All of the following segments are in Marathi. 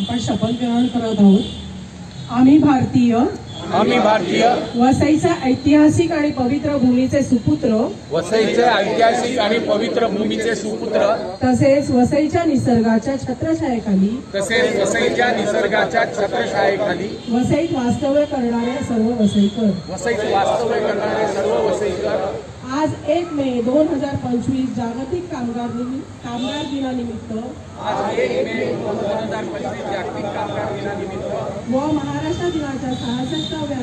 आपण शपथ ग्रहण करत आहोत. आम्ही भारतीय. आम्ही भारतीय. वसईच्या ऐतिहासिक आणि पवित्र भूमीचे सुपुत्र. वसईचे ऐतिहासिक आणि पवित्र भूमीचे सुपुत्र. तसेच वसईच्या निसर्गाच्या छत्रछायेखाली. तसेच वसईच्या निसर्गाच्या छत्रछायेखाली. वसईत वास्तव्य करणारे सर्व वसईकर. वसईत वास्तव्य करणारे सर्व वसईकर. आज एक मे दोन हजार पंचवीस जागतिक कामगार कामगार दिनानिमित्त आज एक मे दोन हजार पंचवीस जागतिक कामगार दिनानिमित्त व महाराष्ट्र दिनाच्या सहासष्टाव्या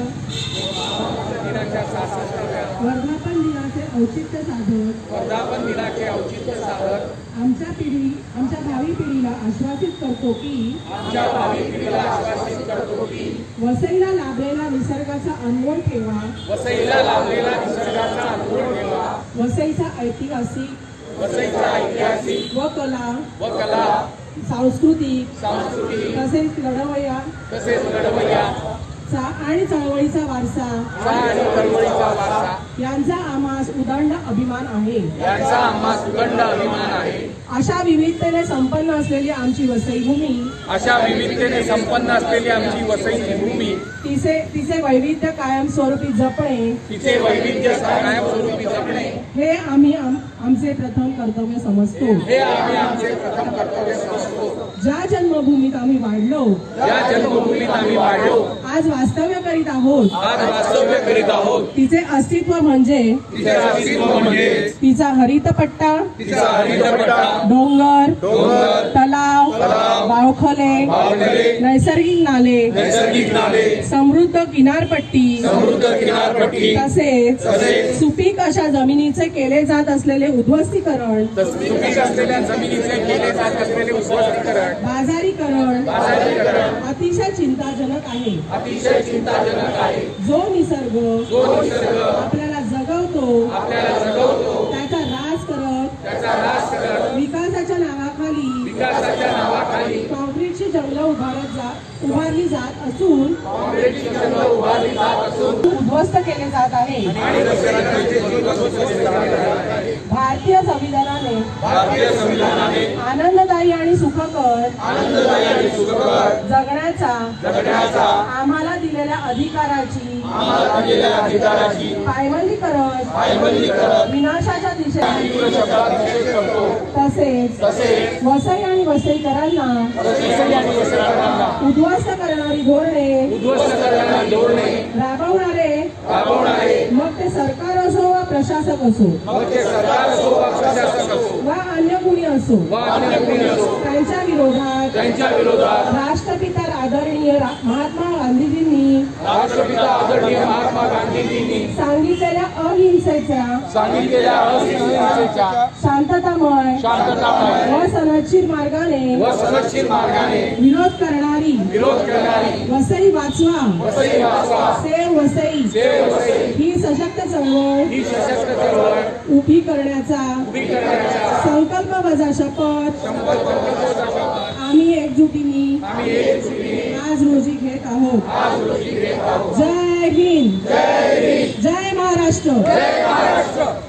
वर्धापन दिनाचे औचित्य साधत वर्धापन दिनाचे औचित्य साधत आमच्या पिढी आमच्या भावी पिढीला आश्वासित करतो की आमच्या भावी पिढीला आश्वासित करतो की वसईला लाभलेला निसर्गाचा अनमोल ठेवा वसईला लाभलेला निसर्गाचा अनुभव ठेवा वसईचा ऐतिहासिक वसईचा ऐतिहासिक व कला व कला. सांस्कृतिक सांस्कृतिक. तसेच लढवया तसेच लढवय्या. चा आणि चळवळीचा वारसा. चा आणि चळवळीचा वारसा. यांचा आम्हास उदंड अभिमान आहे. यांचा आम्हा सुगंध अभिमान आहे. अशा विविधतेने संपन्न असलेली आमची वसई भूमी अशा विविधतेने संपन्न असलेली आमची वसईची भूमी तिचे तिचे वैविध्य कायमस्वरूपी जपणे. तिचे वैविध्य कायमस्वरूपी जपणे. हे आम्ही आम- आमचे प्रथम कर्तव्य समजतो. हे आम्ही आमचे प्रथम कर्तव्य समजतो. ज्या जन्मभूमीत आम्ही वाढलो या जन्मभूमीत आम्ही वाढलो आज वास्तव्य करीत आहोत. आज वास्तव्य करीत आहोत. तिचे अस्तित्व म्हणजे? तिचे म्हणजे? हरितपट्टा हरितपट्टा डोंगर? तलाव? बावखले? बावखले, नैसर्गिक नाले? समृद्ध किनारपट्टी? तसेच सुपीक अशा जमिनीचे केले जात असलेले उद्ध्वस्तीकरण. बाजारीकरण. अतिशय चिंताजनक आहे. जो निसर्ग आपल्याला नावाखाली कॉन्क्रीटची जंगलं उभारत जात उभारली जात असून काँग्रेसची जंगलं उभारली जात असून उद्ध्वस्त केले जात आहे आणि निसर्गाचे जीवन उद्ध्वस्त केले जात आहे. भारतीय संविधानाने भारतीय संविधानाने आनंददायी आणि सुखकर आनंददायी आणि सुखकर जगण्याचा जगण्याचा आम्हाला दिलेल्या अधिकाराची आम्हाला दिलेल्या अधिकाराची पायमल्ली करत पायमल्ली करत विनाशाच्या दिशेने तसेच तसेच वसई आणि वसईकरांना उद्ध्वस्त करणारी धोरणे उद्ध्वस्त करणारी धोरणे राबवणारे राबवणारे मग ते सरकार असो वा प्रशासक असो मग ते सरकार असो वा प्रशासक असो वा अन्य कुणी असो वा अन्य कोणी असो त्यांच्या विरोधात त्यांच्या विरोधात राष्ट्रपिता आदरणीय महात्मा गांधीजींनी सांगितलेल्या अहिंसेच्या सांगितलेल्या अहिंसेच्या शांततामय. शांततामय. व सनदशीर मार्गाने व मार्गाने विरोध करणारी. विरोध करणारी. वसई वाचवा. वसई वाचवा. सेव वसई. सेव वसई. ही सशक्त चळवळ ही सशस्त्र चळवळ उभी करण्याचा उभी करण्याचा संकल्प वजा शपथ. आम्ही एकजुटीने आम्ही एकजुटीने आज रोजी घेत आहोत. आज रोजी घेत आहोत. जय हिंद. जय महाराष्ट्र जय महाराष्ट्र.